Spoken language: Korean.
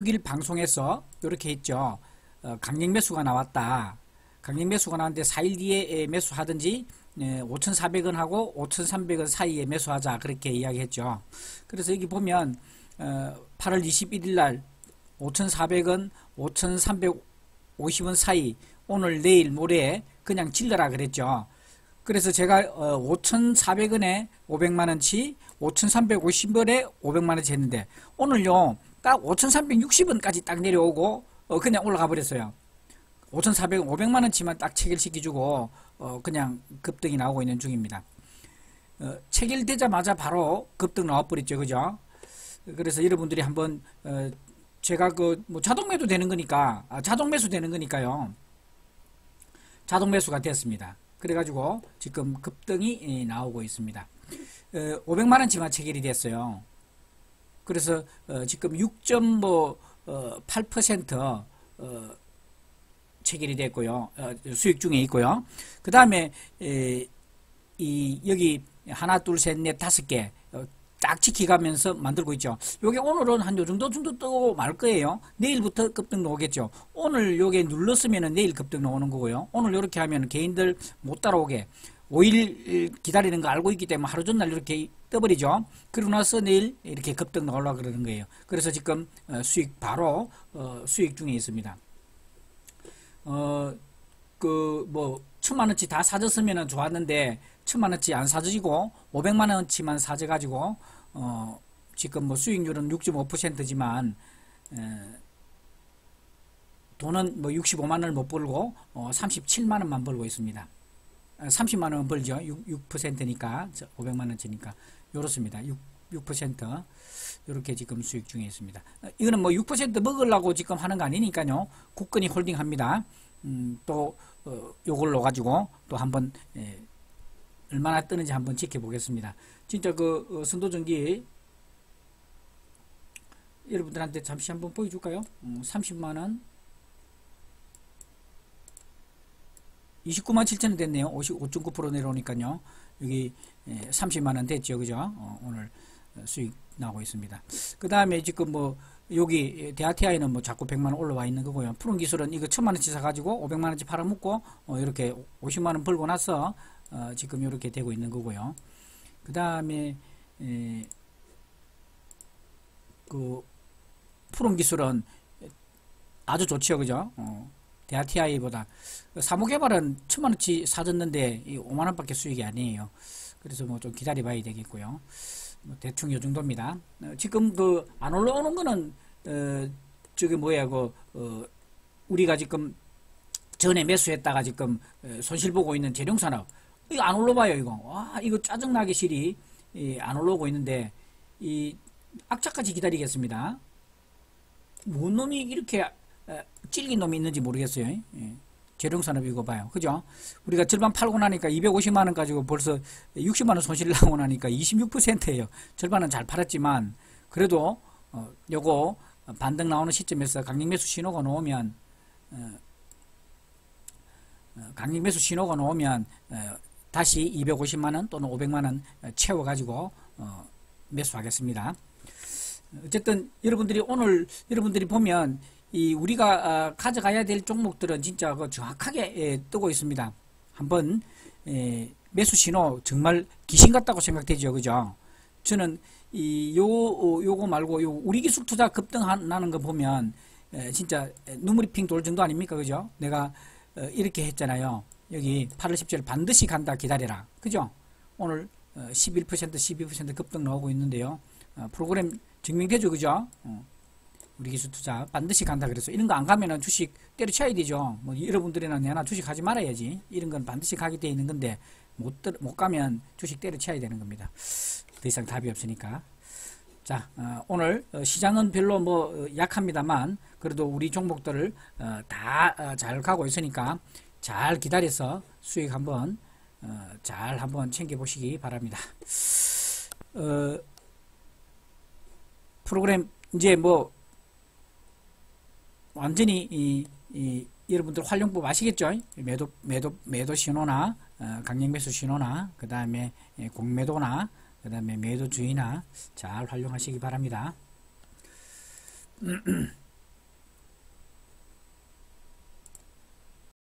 6일 방송에서 이렇게 했죠. 어, 강력 매수가 나왔다. 강력 매수가 나왔는데 4일 뒤에 매수하든지 5,400원 하고 5,300원 사이에 매수하자 그렇게 이야기했죠. 그래서 여기 보면 8월 21일 날 5,400원, 5,350원 사이 오늘 내일 모레 그냥 질러라 그랬죠. 그래서 제가 5,400원에 500만원치, 5,350원에 500만원치 했는데 오늘요 딱 5,360원까지 딱 내려오고 어, 그냥 올라가 버렸어요. 5,400원, 500만 원치만 딱 체결시켜주고 어, 그냥 급등이 나오고 있는 중입니다. 어, 체결되자마자 바로 급등 나와버렸죠. 그죠? 그래서 여러분들이 한번 어, 제가 그 뭐 자동 매도 되는 거니까 아, 자동 매수 되는 거니까요. 자동 매수가 됐습니다. 그래가지고 지금 급등이 예, 나오고 있습니다. 500만원치만 체결이 됐어요. 그래서 어, 지금 6.8% 어, 어, 체결이 됐고요. 어, 수익 중에 있고요. 그 다음에 이 여기 하나 둘 셋 넷 다섯 개 어, 딱 지키가면서 만들고 있죠. 요게 오늘은 한 요 정도 정도 뜨고 말 거예요. 내일부터 급등 나오겠죠. 오늘 요게 눌렀으면 내일 급등 나오는 거고요. 오늘 이렇게 하면 개인들 못 따라오게 5일 기다리는 거 알고 있기 때문에 하루 전날 이렇게 떠버리죠. 그러고 나서 내일 이렇게 급등 나올라 그러는 거예요. 그래서 지금 어, 수익 바로 어, 수익 중에 있습니다. 어, 그, 뭐, 천만 원치 다 사줬으면 좋았는데, 천만 원치 안 사주고, 500만 원치만 사줘가지고, 어, 지금 뭐 수익률은 6.5%지만, 돈은 뭐 65만 원을 못 벌고, 어, 37만 원만 벌고 있습니다. 30만 원 벌죠. 6, 6%니까 500만 원치니까 요렇습니다. 6, 6% 이렇게 지금 수익 중에 있습니다. 이거는 뭐 6% 먹으려고 지금 하는 거 아니니까요. 국건이 홀딩합니다. 음, 또 어, 요걸로 가지고 또 한번 예, 얼마나 뜨는지 한번 지켜보겠습니다. 진짜 그 어, 선도전기 여러분들한테 잠시 한번 보여줄까요? 음, 30만원 29만 7천원 됐네요. 55.9% 내려오니까요. 여기 30만원 예, 됐죠. 그죠? 어, 오늘 수익 나오고 있습니다. 그 다음에 지금 뭐 여기 대아티아이는 뭐 자꾸 100만원 올라와 있는 거고요. 푸른 기술은 이거 1000만원치 사가지고 500만원치 팔아먹고 어, 이렇게 50만원 벌고 나서 어, 지금 이렇게 되고 있는 거고요. 그 다음에 그 푸른 기술은 아주 좋죠. 그죠? 어. 대아티아이보다 사무개발은 천만 원치 사줬는데 5만 원밖에 수익이 아니에요. 그래서 뭐 좀 기다려봐야 되겠고요. 뭐 대충 요 정도입니다. 어, 지금 그 안 올라오는 거는 어, 저기 뭐야 그 어, 우리가 지금 전에 매수했다가 지금 어, 손실 보고 있는 재룡산업 이거 안 올라봐요 이거 와 이거 짜증나게 실이 이, 안 올라오고 있는데 이 악착같이 기다리겠습니다. 뭔 놈이 이렇게 찔긴 놈이 있는지 모르겠어요. 예. 재룡산업 이거 봐요. 그죠? 우리가 절반 팔고 나니까 250만원 가지고 벌써 60만원 손실 나고 나니까 26%예요. 절반은 잘 팔았지만 그래도 어, 요거 반등 나오는 시점에서 강력매수 신호가 나오면 어, 어, 강력매수 신호가 나오면 어, 다시 250만원 또는 500만원 채워가지고 어, 매수하겠습니다. 어쨌든 여러분들이 오늘 여러분들이 보면 이 우리가 어, 가져가야 될 종목들은 진짜 그 정확하게 예, 뜨고 있습니다. 한번 예, 매수 신호 정말 귀신 같다고 생각되죠, 그죠? 저는 이 요 요거 말고 요 우리 기술 투자 급등하는 거 보면 예, 진짜 눈물이 핑 돌 정도 아닙니까, 그죠? 내가 어, 이렇게 했잖아요. 여기 8월 17일 반드시 간다 기다려라, 그죠? 오늘 11% 12% 급등 나오고 있는데요. 어, 프로그램 증명되죠, 그죠? 우리 기술 투자 반드시 간다 그래서 이런 거 안 가면은 주식 때려쳐야 되죠. 뭐 여러분들이나 내나 주식 하지 말아야지. 이런 건 반드시 가게 돼 있는 건데 못, 못 가면 주식 때려쳐야 되는 겁니다. 더 이상 답이 없으니까. 자, 어, 오늘 어, 시장은 별로 뭐 어, 약합니다만 그래도 우리 종목들을 어, 다잘 어, 가고 있으니까 잘 기다려서 수익 한번 어, 잘 한번 챙겨보시기 바랍니다. 프로그램 이제 뭐 완전히 이, 이 여러분들 활용법 아시겠죠? 매도 매도 매도 신호나 어, 강력 매수 신호나 그 다음에 예, 공매도나 그 다음에 매도 주의나 잘 활용하시기 바랍니다.